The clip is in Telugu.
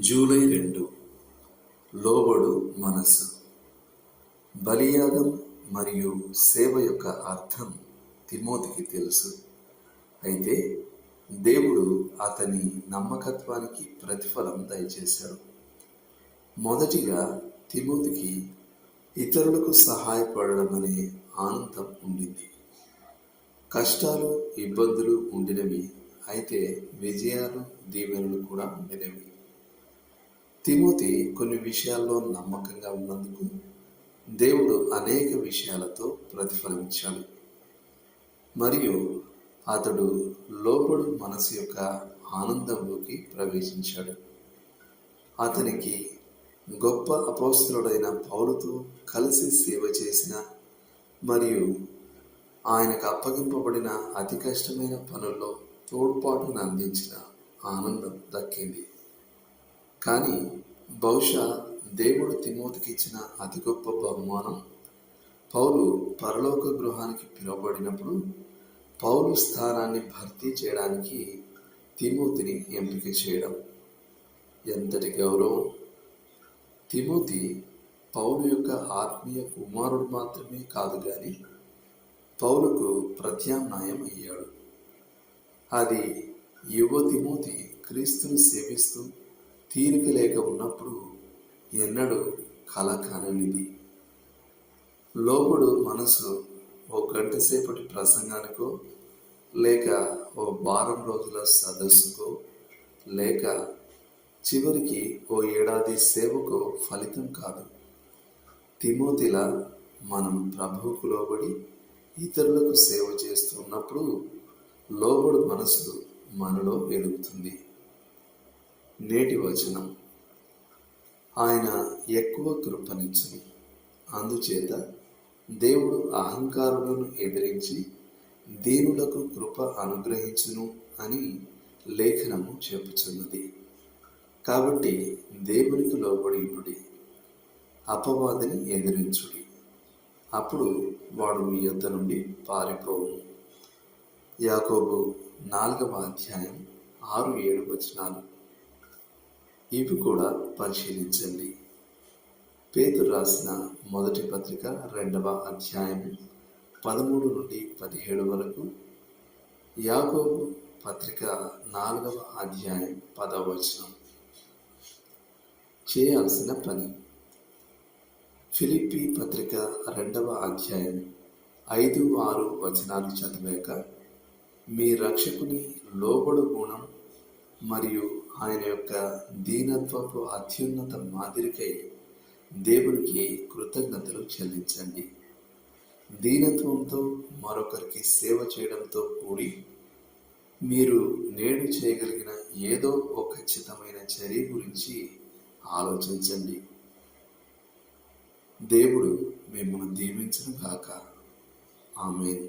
జూలై రెండు. లోబడు మనస్సు. బలియాగం మరియు సేవ యొక్క అర్థం తిమోతికి తెలుసు. అయితే దేవుడు అతని నమ్మకత్వానికి ప్రతిఫలం దయచేశాడు. మొదటిగా తిమోతికి ఇతరులకు సహాయపడడం అనే ఆనందం ఉండింది. కష్టాలు ఇబ్బందులు ఉండినవి అయితే విజయాలు దీవెనలు కూడా ఉండినవి. తిమోతి కొన్ని విషయాల్లో నమ్మకంగా ఉన్నందుకు దేవుడు అనేక విషయాలతో ప్రతిఫలించాడు మరియు అతడు లోపడు మనసు యొక్క ఆనందంలోకి ప్రవేశించాడు. అతనికి గొప్ప అపోస్తులుడైన పౌలుతో కలిసి సేవ చేసిన మరియు ఆయనకు అప్పగింపబడిన అతి కష్టమైన పనుల్లో తోడ్పాటును అందించిన ఆనందం దక్కింది. కానీ బహుశా దేవుడు తిమోతికి ఇచ్చిన అతి గొప్ప బహుమానం పౌలు పరలోక గృహానికి పిలువబడినప్పుడు పౌలు స్థానాన్ని భర్తీ చేయడానికి తిమోతిని ఎంపిక చేయడం. ఎంతటి గౌరవం! తిమోతి పౌలు యొక్క ఆత్మీయ కుమారుడు మాత్రమే కాదు కానీ పౌలుకు ప్రత్యామ్నాయం అయ్యాడు. అది యువ తిమోతి క్రీస్తుని సేవిస్తూ తీరిక లేక ఉన్నప్పుడు ఎన్నడూ కల కాననిది లోబడు మనసు ఓ గంట సేపటి ప్రసంగానికో లేక ఓ వారం రోజుల సదస్సుకో లేక చివరికి ఓ ఏడాది సేవకు ఫలితం కాదు. తిమోతిలా మనం ప్రభువుకు లోబడి ఇతరులకు సేవ చేస్తున్నప్పుడు లోబడు మనసు మనలో ఎదుగుతుంది. నేటి వచనం. ఆయన ఎక్కువ కృపనిచ్చును. అందుచేత దేవుడు అహంకారులను ఎదిరించి దీనులకు కృప అనుగ్రహించును అని లేఖనము చెప్పుచున్నది. కాబట్టి దేవునికి లోబడి ఉండుడి అపవాదిని ఎదిరించుడి. అప్పుడు వాడు మీ యొద్ద నుండి పారిపోవు. యాకోబు నాలుగవ అధ్యాయం ఆరు ఏడు వచనాలు. ఇవి కూడా పరిశీలించండి. పేతురు రాసిన మొదటి పత్రిక రెండవ అధ్యాయం పదమూడు నుండి పదిహేడు వరకు యాకోబు పత్రిక నాలుగవ అధ్యాయం పదవ వచనం. చేయాల్సిన పని. ఫిలిప్పి పత్రిక రెండవ అధ్యాయం ఐదు ఆరు వచనాలు చదివాక మీ రక్షకుని లోబడు గుణం మరియు ఆయన యొక్క దీనత్వపు అత్యున్నత మాదిరికై దేవునికి కృతజ్ఞతలు చెల్లించండి. దీనత్వంతో మరొకరికి సేవ చేయడంతో కూడి మీరు నేడు చేయగలిగిన ఏదో ఒక ఖచ్చితమైన చర్య గురించి ఆలోచించండి. దేవుడు మిమ్మల్ని దీవించను కాక ఆమె